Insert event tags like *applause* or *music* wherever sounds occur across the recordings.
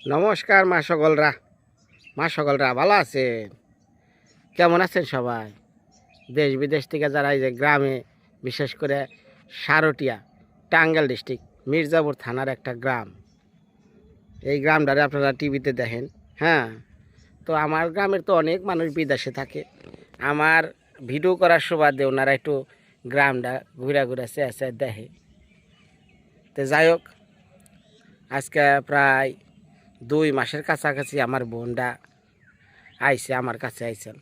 নমস্কার মা সকলরা। মা সকলরা ভালো আছেন? কেমন আছেন সবাই? দেশ বিদেশ থেকে যারা এই যে গ্রামে, বিশেষ করে সারটিয়া, টাঙ্গাইল ডিস্ট্রিক্ট, মির্জাপুর থানার একটা গ্রাম। এই গ্রামটারে আপনারা টিভিতে দেখেন হ্যাঁ? তো আমার গ্রামের তো অনেক মানুষ বিদেশে থাকে। আমার ভিডিও করার সুবাদে ওনারা একটু গ্রামটা ঘুরে ঘুরে চেয়ে চেয়ে দেখে। তো যাই হোক, আজকে প্রায় দুই মাসের কাছাকাছি আমার বোনটা আইসে আমার কাছে আইছেন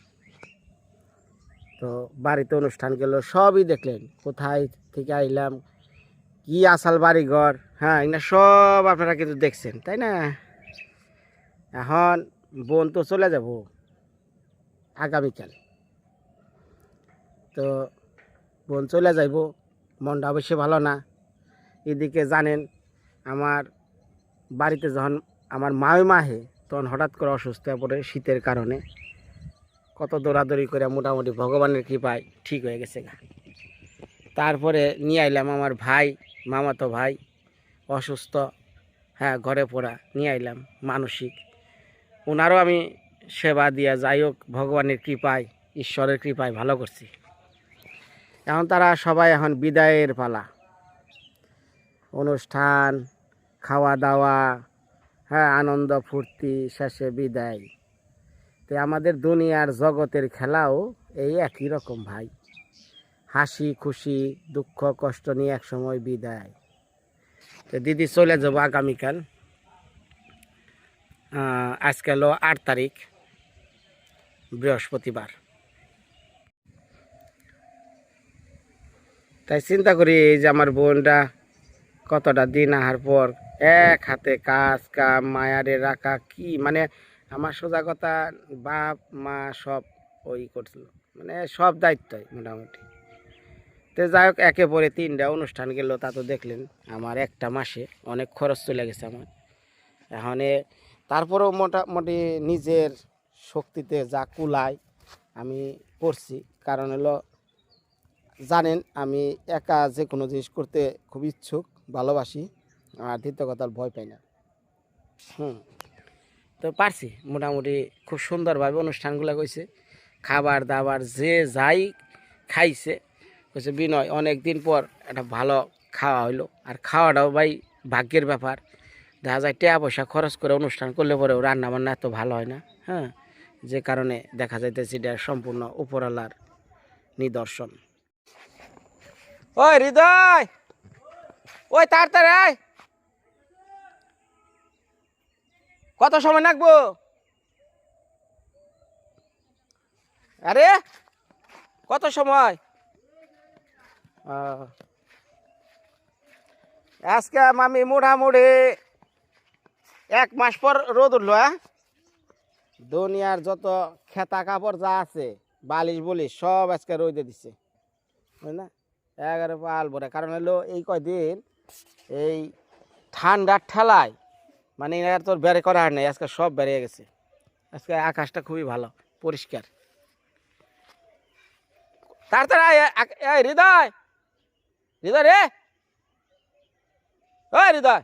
তো বাড়িতে অনুষ্ঠান গেল, সবই দেখলেন, কোথায় থেকে আইলাম, কি আসাল বাড়ি ঘর হ্যাঁ এগুলো সব আপনারা কিন্তু দেখছেন, তাই না? এখন বোন তো চলে যাব আগামীকাল। তো বোন চলে যাইব, মনটা অবশ্যই ভালো না। এদিকে জানেন, আমার বাড়িতে যখন আমার মায়ে মাহে তখন হঠাৎ করে অসুস্থ হয়ে পড়ে শীতের কারণে। কত দৌড়াদৌড়ি করে মোটামুটি ভগবানের কৃপায় ঠিক হয়ে গেছে গা। তারপরে নিয়ে আইলাম আমার ভাই, মামাতো ভাই, অসুস্থ হ্যাঁ ঘরে পড়া, নিয়ে আইলাম মানসিক। ওনারও আমি সেবা দিয়া যাই হোক, ভগবানের কৃপায়, ঈশ্বরের কৃপায় ভালো করছি। এখন তারা সবাই এখন বিদায়ের পালা। অনুষ্ঠান, খাওয়া দাওয়া হ্যাঁ আনন্দ ফুর্তি শেষে বিদায়। তো আমাদের দুনিয়ার জগতের খেলাও এই একই রকম ভাই। হাসি খুশি দুঃখ কষ্ট নিয়ে একসময় বিদায়। তো দিদি চলে যাব আগামীকাল। আহ, আজকে হলো আট তারিখ বৃহস্পতিবার। তাই চিন্তা করি এই যে আমার বোনটা কতটা দিন আহার পর এক হাতে কাজ, কাম, মায়ারে রাখা, কি? মানে আমার সোজা কথা বাপ, মা সব ওই করছিল। মানে সব দায়িত্বই মোটামুটি। তো যাই হোক, একে পরে তিনটা অনুষ্ঠান গেল, তা তো দেখলেন, আমার একটা মাসে অনেক খরচ চলে গেছে আমার। এখন তারপরেও মোটামুটি নিজের শক্তিতে যা কুলায় আমি করছি। কারণ হলো, জানেন, আমি একা যে কোনো জিনিস করতে খুব ইচ্ছুক, ভালোবাসি। আর দ্বিতীয় কথা ভয় পাই না। হুম। তো পারছি মোটামুটি খুব সুন্দরভাবে অনুষ্ঠানগুলো কইছে। খাবার দাবার যে যাই খাইছে কইছে বিনয় অনেক দিন পর একটা ভালো খাওয়া হইল। আর খাওয়াটাও ভাই ভাগ্যের ব্যাপার। দেখা যায় টাকা পয়সা খরচ করে অনুষ্ঠান করলে পরেও রান্না বান্না এত ভালো হয় না হ্যাঁ? যে কারণে দেখা যাইতেছে এটা সম্পূর্ণ উপরালার নিদর্শন। ওই হৃদয়! ওই তাড়াতাড়ি আয় কত সময় লাগবো আরে, কত সময়? আজকে আমি মোটামুটি এক মাস পর রোদ উঠল হ্যাঁ? দুনিয়ার যত খেতা কাপড় যা আছে, বালিশ বলিশ, সব আজকে রোদে বুঝলি না? এগারো পাল ভরে। কারণ হলো এই কয়দিন এই ঠান্ডার ঠেলায় মানে আর তোর বেড়ে করা আর নেই, আজকে সব বেরিয়ে গেছে। আজকে আকাশটা খুবই ভালো, পরিষ্কার। তাড়াতাড়ি হৃদয় হৃদয় রে। ওই হৃদয়।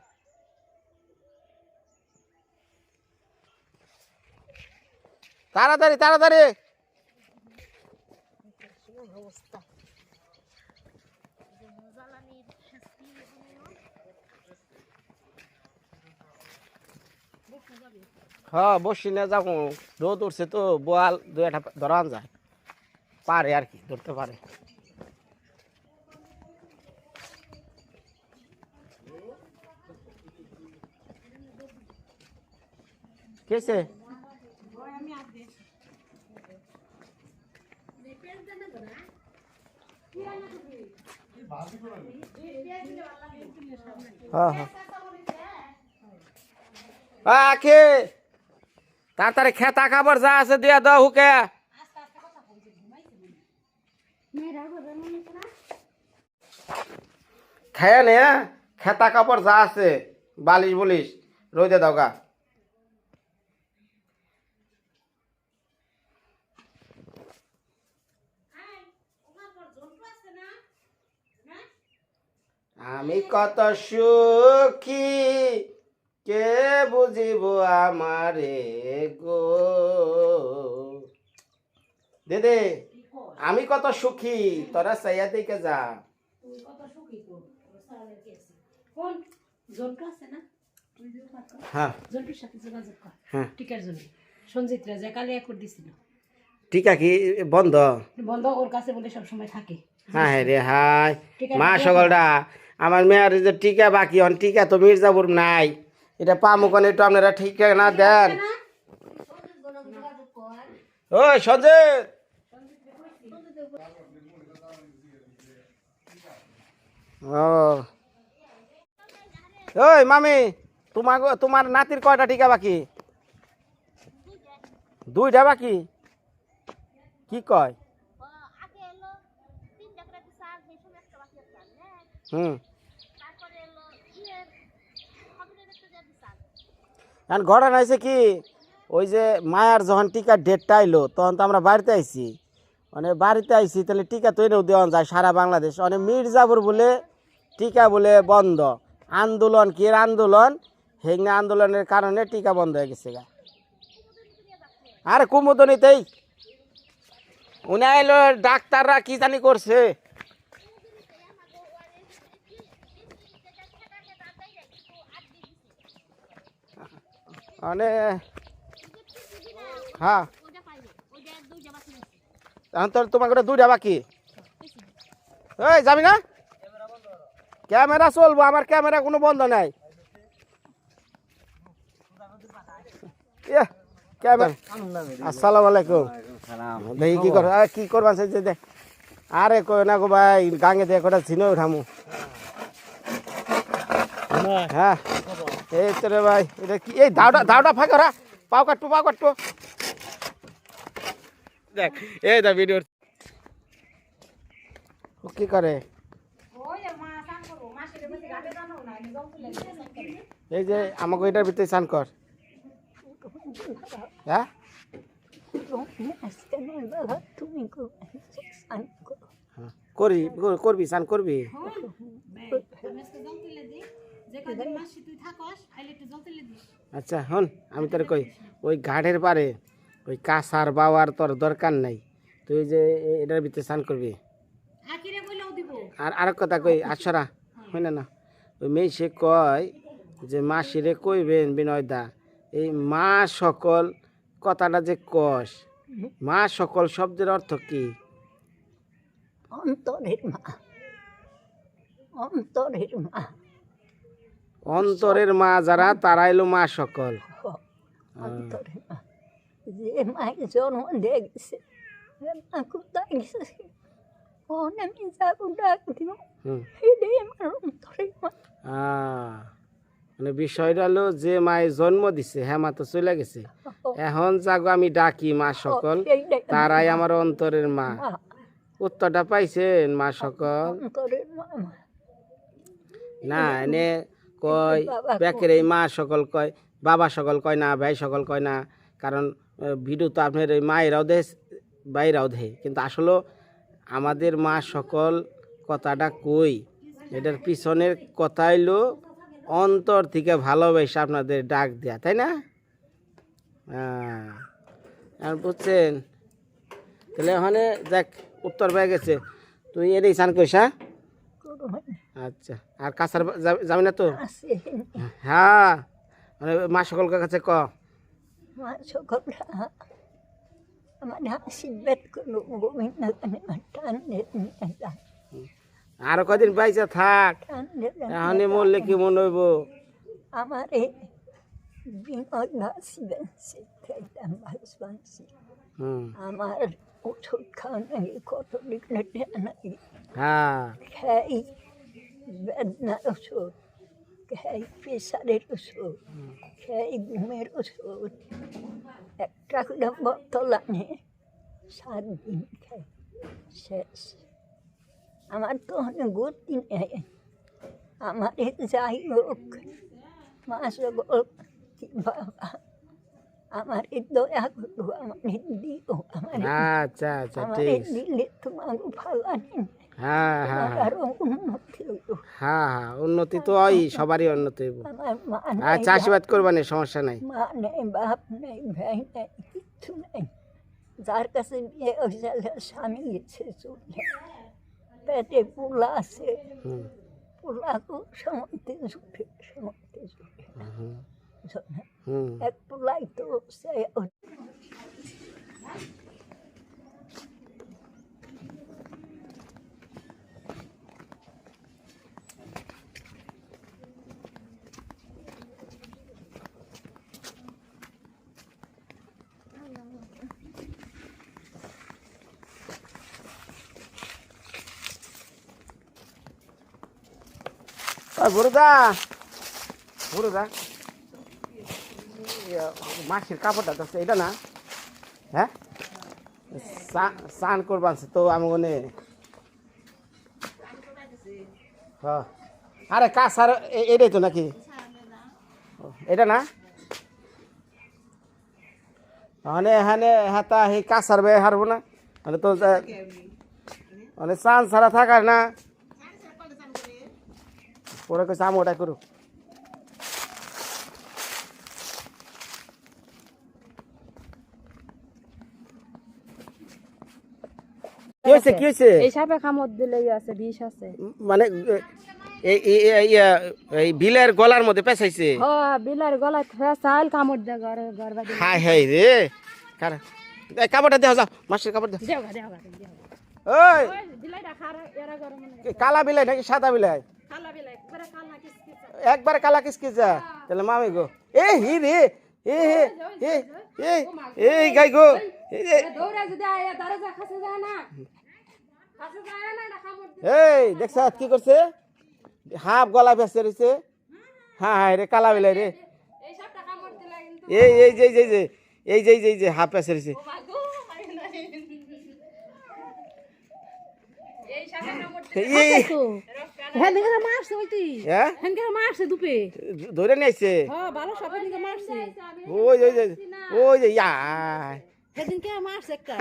তাড়াতাড়ি তাড়াতাড়ি। হ্যাঁ বসি না, যাব। রোদ উঠছে তো, বোয়াল দু একটা ধরান যায়। পারে আর কি, ধরতে পারে। কেসে হ্যাঁ হ্যাঁ। আখে তাড়াতাড়ি খেতা খাবার যা আছে দিয়ে দাও হুকে খেয়ে নে? খেতা কাপড় যা আছে, বালিশ বলিস রোদে দাও গা আমি কত সুখী কে বুঝিব আমারে গো? দেদে আমি কত সুখী তোরা সাইয়া দিকে যা। তুই কত সুখী তো তোর সারাদের কি আছে? কোন জন্টু আছে না? তুই যে কথা হ্যাঁ। হ্যাঁ। কি? বন্ধ? বন্ধ ওর কাছে বলে সব থাকে। হ্যাঁ রে হাই মা দিয়ে সকলটা আমার মেয়ের যে টিকা বাকি হন টিকা তো মির্জাপুর নাই। এটা পামুকন একটু আপনারা ঠিক না দেন। ওই সঞ্জয় ও। ওই মামি তোমার তোমার নাতির কয়টা টিকা বাকি? দুইটা বাকি? কি কয়? আগে এলো তিনটা করে দিছে আর বেশি একটা বাকি আছে আর না হুম তারপরে এলো ইয়ের খবরের একটা যে দিছে এখন ঘটনা হয়েছে কি, ওই যে মায়ার যখন টিকার ডেটটা আইলো, তখন তো আমরা বাড়িতে আইছি। মানে বাড়িতে আইছি, তাহলে টিকা তৈরিও দেওয়া যায় সারা বাংলাদেশ। মানে মির্জাপুর বলে টিকা বলে বন্ধ। আন্দোলন কি আন্দোলন? হেগনা আন্দোলনের কারণে টিকা বন্ধ হয়ে গেছে গা। আরে কুমুদনিতেই উনি ডাক্তাররা কি জানি করছে? মানে হ্যাঁ। এখন তোর তোমার করে দুইটা বাকি। এই যাবি না? ক্যামেরা চলবো আমার ক্যামেরা কোনো বন্ধ নাই। ইয়া, আসসালামু আলাইকুম। দেখি কি কর কি করবা চাইছে দে আরে কই না গো ভাই গাঙে দিয়ে কটা ছিনে উঠামু। হ্যাঁ। এই তো রে ভাই এটা কি? এই দাওটা দাওটা ফাঁক করা পাও কাটবো পাও কাটবো। দেখ এই দা ভিডিও ও কি করে? এই যে আমাকে এটার ভিতরে স্নান কর। হ্যাঁ? হ্যাঁ। করি কর- করবি স্নান করবি? আচ্ছা হন আমি তোর কই ওই ঘাটের পারে ওই কাঁসার বাওয়ার তোর দরকার নাই। তুই যে এটার ভিতরে স্নান করবি? আর আর কথা কই আচ্ছরা হয় না না। ওই মেয়ে সে কয় যে মাসিরে কইবেন বিনয় দা এই মা সকল কথাটা যে কষ মা সকল শব্দের অর্থ কি? অন্তরের মা অন্তরের মা। অন্তরের মা যারা তারা এলো মা সকল। *laughs* অন্তরের মা। যে মায়ের জন্ম দিয়ে গেছে মা কোথায় গেছে কোন আমি যাব ডাক দিব? এটাই আমার অন্তরের মা। মানে বিষয়টা হলো যে মায়ের জন্ম দিছে হ্যাঁ মা তো চলে গেছে। *laughs* এখন যাগো আমি ডাকি মা সকল *laughs* তারাই আমার অন্তরের মা। উত্তরটা পাইছেন মা সকল। না এনে কয় *laughs* ব্যাকের এই মা সকল কয় বাবা সকল কয় না ভাই সকল কয় না। কারণ ভিডিও তো আপনার এই মায়েরাও দেয় বাইরাও দেয়। কিন্তু আসলে আমাদের মা সকল কথাটা কই? এটার পিছনের কথা হইল অন্তর থেকে ভালোবেসে আপনাদের ডাক দেয়া তাই না? হ্যাঁ। আর বুঝছেন? তাহলে ওখানে দেখ উত্তর পেয়ে গেছে। তুই এটাই স্নান করিস হ্যাঁ। আচ্ছা আর কাছার যাবি- না তো? হ্যাঁ মানে মা সকলকার কাছে ক। মা সকলরা আমার আশীর্বাদ করো গোবিন্দ টান দিয়ে আরও কদিন পাইছে থাক। এখনই মরলে কি মনে হইব? আমার এই ভাসি ভাস আমার ওষুধ খাওয়া নাকি কত হ্যাঁ। খাই বেদনার ওষুধ খাই প্রেশারের ওষুধ খাই ঘুমের ওষুধ একটা করে বোতল আনে সাত দিন খাই শেষ। আমার তো অনেক গতি নেই। আমার যাই হোক মা সকল কি বাবা। আমার দয়া করো আমার দিও আমার আচ্ছা আচ্ছা ঠিক আছে। দিলে তোমাকে ভালো হ্যাঁ। হ্যাঁ হ্যাঁ উন্নতি হ্যাঁ হ্যাঁ উন্নতি তো হয় সবারই উন্নতি হইব। নেই চাষিবাদ সমস্যা নাই। মা নেই বাপ নেই ভাই নেই কিচ্ছু নেই। যার কাছে বিয়ে হয়েছে স্বামী গেছে চলে। পেটে পোলা আছে। পোলাকে সমানতে জুটে সমানতে জুটে হুম, এক পোলাই তো সে বড়দা বড়দা মাসির কাপড়টা তো এটা না হ্যাঁ স্নান করবান তো আমি হ্যাঁ আরে কাসার এ- এটাই তো নাকি এটা না মানে এখানে হাতা হে কাসার বে হারবো না মানে তো মানে চান ছাড়া থাকার না পরে কইছে আমি ওটাই করুক কি হয়েছে কি হয়েছে? এই সাপে কামড় দিলে আছে বিষ আছে। মানে এই এই- এই- এই- এই বিলের গলার মধ্যে পেঁচাইছে? ও গলায় ফেসাল কামড় দে ঘরে ঘর হাই হাই রে। কারা? কাপড়টা দেওয়া যাও মাসের কাপড় দাও দেও গা দেও গা দেও ওই বিলাই রাখার এরা ঘরে কি কালা বিলাই নাকি সাদা বিলাই? একবার কালা কিসকিসা তাহলে মামি গো। এ হি রে হে গাই গো। এই দেখছ কি করছে? হাফ গলা বেসে রয়েছে হ্যাঁ হ্যাঁ রে। কালা বেলায় রে এই এই যে এই যে এই যে এই যে হাফ বেসে রয়েছে ধরে নিয়েছে হ্যাঁ ভালো সাপের দিকে মারছে ওই ওই ওই যে ইয়া। সেদিন মারছে একটা?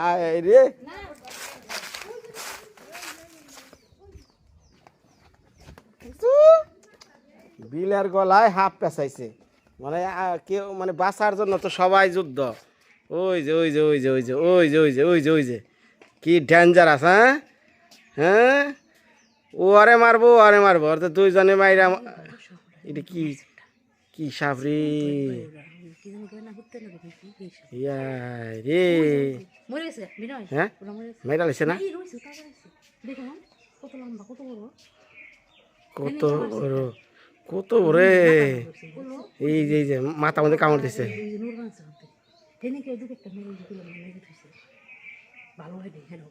আয় রে। বিলের গলায় হাফ পেঁচাইছে। মানে কেউ মানে বাঁচার জন্য তো সবাই যুদ্ধ। ওই যে ওই যে ওই যে ওই যে ওই যে ওই যে ওই যে ওই যে। কি ডেঞ্জারাস হ্যাঁ? হ্যাঁ? ও আরে মারবো, ও আরে মারবো। আর তো দুইজনে মাইরা এটা কি কি সাবরি? হ্যাঁ? কত বড় কত বড়। এই যে, মাথা মধ্যে কামড় দিছে।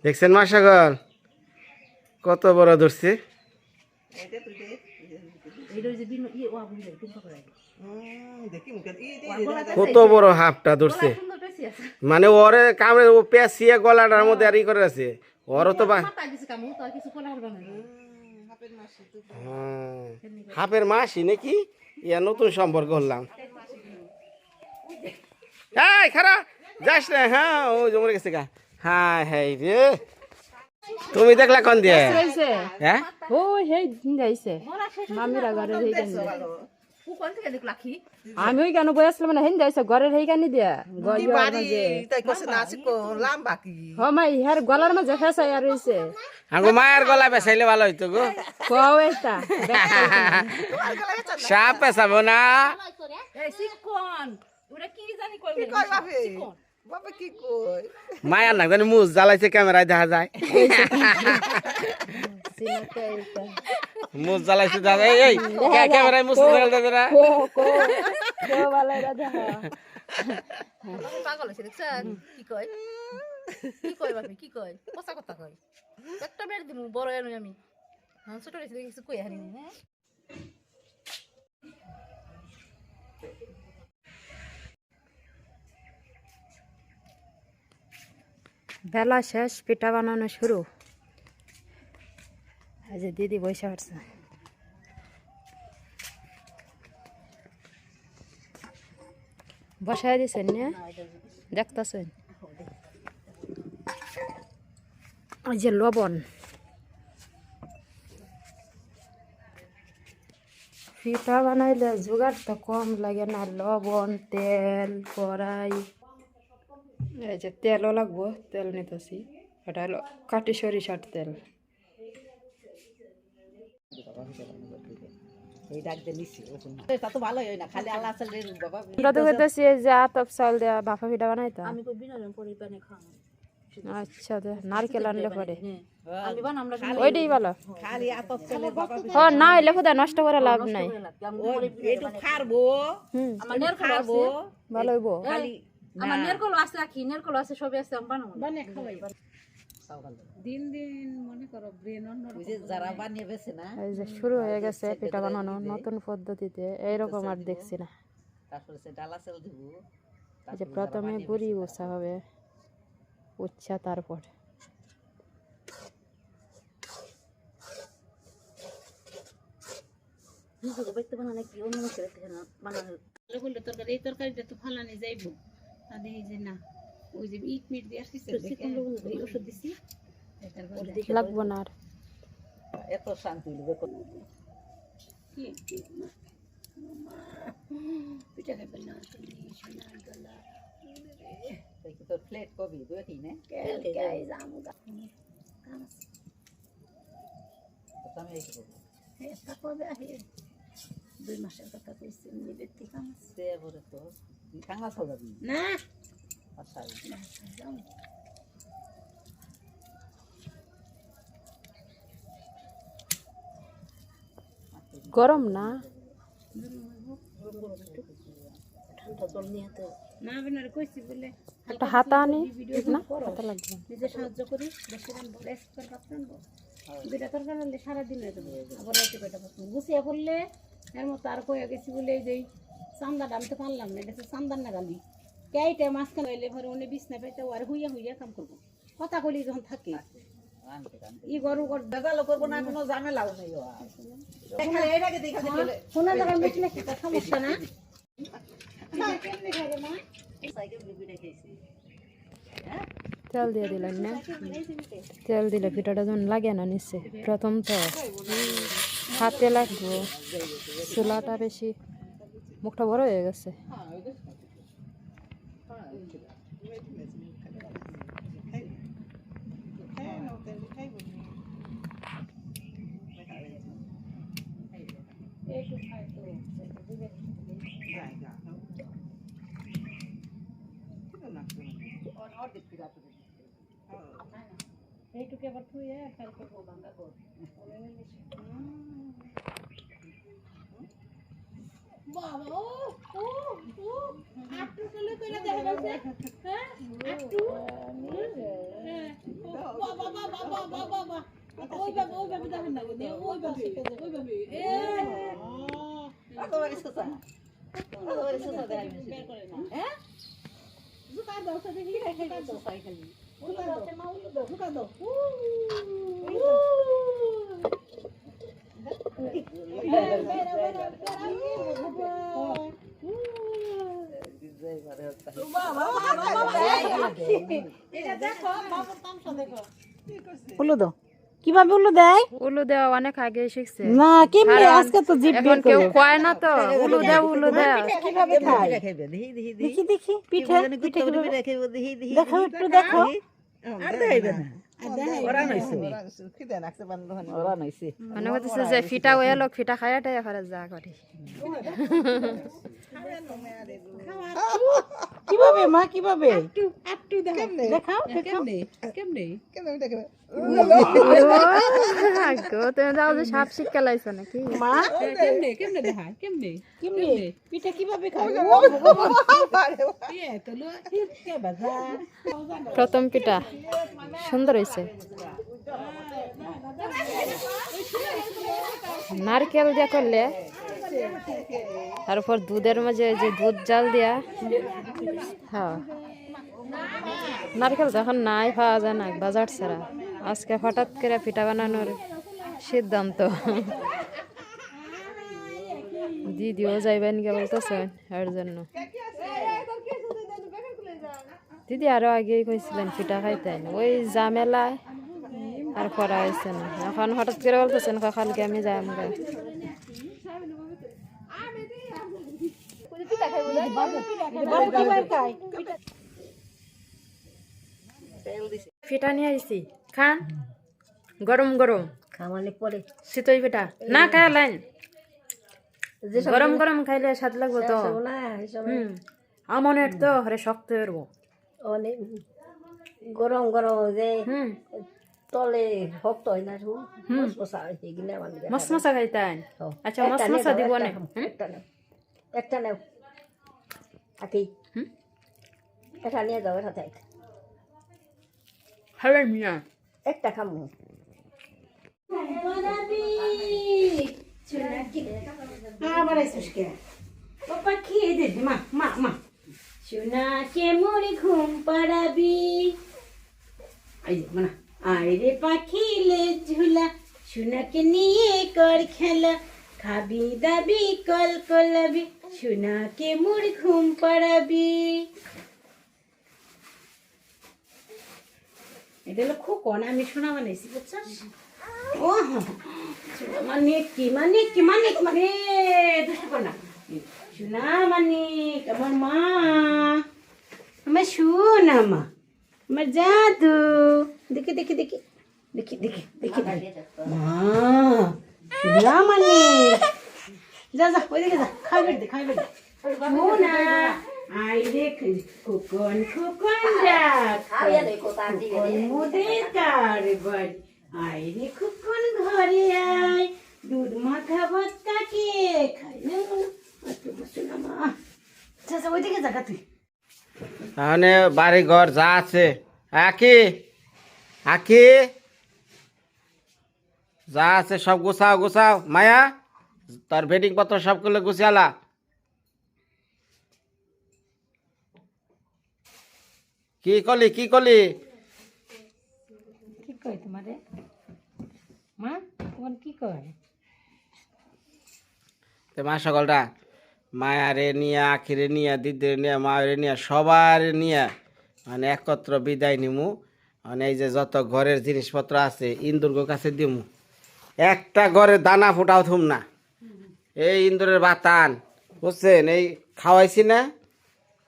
দেখছেন মাসাগর কত বড় ধরছে? কত বড় হাফটা ধরছে? মানে ওরে কামড়ে ও পেঁচিয়ে গলাটার মধ্যে আর ই করে আছে। ওরও তো হ্যাঁ, হাফের মাসি নাকি? ইয়া নতুন সম্পর্ক হলাম। এই খারা যাস না হ্যাঁ ও জমরে গেছে গা। হ্যাঁ হ্যাঁ রে। তুমি দেখলা কোন দিয়ে? হ্যাঁ? ও হেই যাইছে মামিরা ঘরে হেই জানি আমি ওই কেন বই আসলাম না হেন যাইছে ঘরের হেই কানি দিয়া। গলিয়ার মাঝে তাই কছে না কো লাম্বা কি? হ মাই ইহার গলার মাঝে ফেসাই আর রইছে। আগো মায়ের গলা বেসাইলে ভালো হইতো গো। কও এটা সাপ পেশাবো না। এই সিকন ওরা কি জানি কইবে কই বাপে? বাপে কি কই মায়ার না জানি মুজ জ্বালাইছে ক্যামেরায় দেখা যায়। মুজ জ্বালাইছে দেখা যায়। এই ক্যামেরায় মুজ জ্বালাইছে না কো কো কো বালা দেখা। পাগল হয়েছে দেখছেন? কি কয়? কি কয় বাপে কি কয়? পচা কথা কয়। একটা বের দিমু বড় এনু আমি। হ্যাঁ ছোট হয়েছে কিছু কই হারিনি হ্যাঁ? বেলা শেষ, পিঠা বানানো শুরু। আজ দিদি বসে পারছে বসাই দিছেন না? দেখতেছেন? ওই যে লবণ। পিঠা বানাইলে জোগাড় তো কম লাগে না। লবণ, তেল, কড়াই। এই যে তেলও লাগবো তেল নিতেছি। এটা হলো কাটি সরিষার তেল। হয় আচ্ছা নারকেল আনলে পরে। আমরা ওইটাই ভালো। খালি আতপ চালের বাবা ও না হইলে নষ্ট করে লাভ নাই। ভালো হইব। খালি আমার নেরকল আছে নেরকল আছে সবই আছে আমি বানাবো। বানিয়ে খাওয়াই। দিন দিন মনে করো ব্রেন অন্য ওই যে যারা বানিয়ে বেছে না এই যে শুরু হয়ে গেছে পিঠা বানানো নতুন পদ্ধতিতে এইরকম আর দেখছি না। তারপরে সে ডালা চাল দিব যে প্রথমে গুড়ি উষা হবে উচ্ছা তারপর। বানালে কি অন্য বানানো তরকারি এই তরকারিটা তো ফালানি যাইবো। তা দেখি যে না ওই যে ইট মিট দিয়ে আসছি ওষুধ দিছি। লাগবো না আর। এত শান্তি হইল পিঠা খাইবেন না তো প্লেট কবি? দুই কি না? আমি এই করব? দুই মাসের কথা কইছি নিবের থেকে সে বলে তো কাঙ্গা সাজাবি না আচ্ছা গরম না ঠান্ডা জল নিয়ে তো না আপনার কইছি বলে একটা হাতা আনি না হাতা লাগবে। নিজে সাহায্য করি বেশি রানবো রেস্ট করে রানবো দুইটা তরকারি সারাদিন যাবে আবার রাতে কয়টা ভাত গুছিয়ে পড়লে এর মতো আর কয়ে গেছি বলে এই যে চান্দাটা আমি তো পারলাম না এটা চান্দার না গালি কেইটা মাঝখানে হইলে ভরে উনি বিছনা পাইতে আর হুইয়া হুইয়া কাম করব। কথা কলি যখন থাকে। ই গরু গর বেজালো করব না কোনো ঝামেলাও নেই শোনা সমস্যা না? সাইকেল বিবিটা খেয়েছি। তেল দিয়ে দিলেন না? তেল দিলে পিঠাটা যখন লাগে না নিশ্চয় প্রথম তো। হাতে লাগবো। চুলাটা বেশি মুখটা বড় হয়ে গেছে। এইটুকু আবার থুয়ে ফেল করব ভাঙা কর একেবারে সোজা। একেবারে সোজা দেখাই হ্যাঁ? উল্লু দাও কীভাবে উল্লু দেয়? উলু দেওয়া অনেক আগে শিখছে না কেমনি? আজকে তো জিভ এখন কেউ কয় না তো। উলু দেও উলু দেও। কীভাবে খায়? দেখি দেখি দেখি দেখি পিঠে পিঠে কীভাবে? দেখাইব দেখি দেখি দেখো একটু দেখো। আর দেখাইবে না? ওরা নইছে। ওরা নইছে মনে করতেছে যে ফিটা হয়ে লোক ফিটা খায়াটাই এখানে যা করি কীভাবে মা কীভাবে দেখাও দেখাও গো তুমি যাও যে সাপ শিক্ষা লাইছো নাকি মা কেমনে পিঠে কীভাবে প্রথম পিঠা সুন্দর হয়েছে নারকেল দিয়া করলে তারপর দুধের মাঝে যে দুধ জাল দিয়া। হ্যাঁ। নারকেল যখন নাই পাওয়া যায় না বাজার ছাড়া। আজকে হঠাৎ করে পিঠা বানানোর সিদ্ধান্ত। দিদিও যাইবেন কে বলতেছেন এর জন্য। দিদি আরও আগেই কইছিলেন পিঠা খাইতেন ওই জামেলায় আর করা হয়েছে না। এখন হঠাৎ করে বলতেছেন কালকে আমি যাই আমরা পিঠা নিয়ে আইছি। খান। গরম গরম। খামালে পরে। শীতই পিঠা না খায় লাইন। গরম গরম খাইলে স্বাদ লাগবো তো। আমনের তো হরে শক্ত হইব গরম গরম যে হুম। তলে শক্ত হয় না শুন মশমশা হয়েছে এগুলো আমার দিকে মস মশা খাইতেন আচ্ছা মশা দিব একটা না। একটা নাও। একটা নাও। আকি। হুম? এটা নিয়ে যাও এটা থাক হবে মিয়া। একটা খামু। আবার আইসুস কে বাবা খেয়ে দে মা মা মা। সোনাকে মোরে ঘুম পাড়াবি। যে মানা আয় রে পাখিলে ঝুলা, সোনাকে নিয়ে কর খেলা। খাবি দাবি, কল কলাবি, সোনাকে মোর ঘুম পাড়াবি। এটা হলো খোকন আমি শোনা বানাইছি, বুঝছস? ও মানে কি মানে কি মানে মানে দুষ্টু না শোনা মানে আমার মা, আমার শোনা মা। আমার জাদু। দেখি দেখি দেখি। দেখি দেখি দেখি মা মানে যা যা ওই দিকে যা খাইবে দে খাইবে দে। শোনা আই রে খোকন খোকন ডাক খোকন মোদের কার বাড়ি। রে খুকন ঘরে আয়, দুধ মাখা ভাত কাকে খাই না? একটু বসে না, মা। আচ্ছা আচ্ছা তুই। তাহলে বাড়ি ঘর যা আছে। আকি? আকি? যা আছে সব গুছাও গুছাও। মায়া তোর ভেটিং পত্র সবগুলো গুছিয়ালা। কি কলি কি কলি কি কয় তোমারে? মা তোমার কি কয়? তো মা সকলটা। মায়ারে নিয়ে আখিরে নিয়ে দিদিরে নিয়ে মায়ের নিয়ে সবার নিয়ে মানে একত্র বিদায় নিমু। মানে এই যে যত ঘরের জিনিসপত্র আছে ইন্দুরগো কাছে দিমু। একটা ঘরে দানা ফুটাও থুম না। এই ইন্দুরের বাতান বুঝছেন? এই খাওয়াইছি না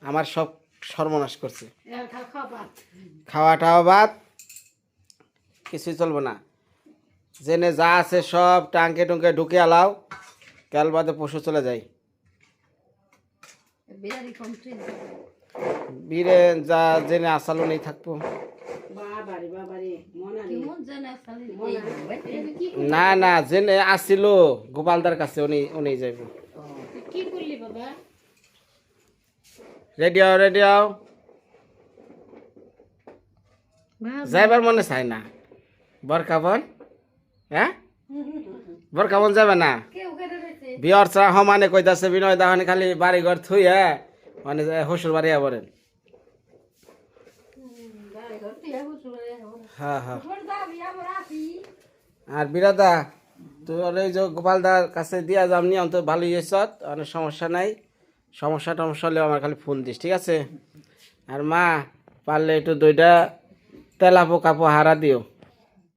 আমার সব সর্বনাশ করছে। খাওয়াটাও বাদ কিছুই চলবো না। জেনে যা আছে সব টাঙ্কে টুঙ্কে ঢুকে আলাও কাল বাদে পশু চলে যাই বীরে যা জেনে আসালো নেই থাকব। না না জেনে আসছিল গোপালদার কাছে উনি উনি যাইব। কি করলি বাবা? রেডি হও রেডি হও। যাইবার মনে চাই না। বরকাবন? হ্যাঁ? *laughs* বরকাবন যাবে না? বিয়র চা সমানে কইতাছে, বিনয় দাহনে খালি বাড়ি ঘর থুই হ্যাঁ মানে শ্বশুর বাড়ি আবরেন হ্যাঁ হ্যাঁ। আর বিরাদা, তোর এই যে গোপালদার কাছে দিয়া যাম নি অন্ত ভালোই এসত অনেক সমস্যা নাই। সমস্যা টমস্যা হলেও আমার খালি ফোন দিস, ঠিক আছে? আর মা, পারলে একটু দুইটা তেলা পোকা হারা দিও।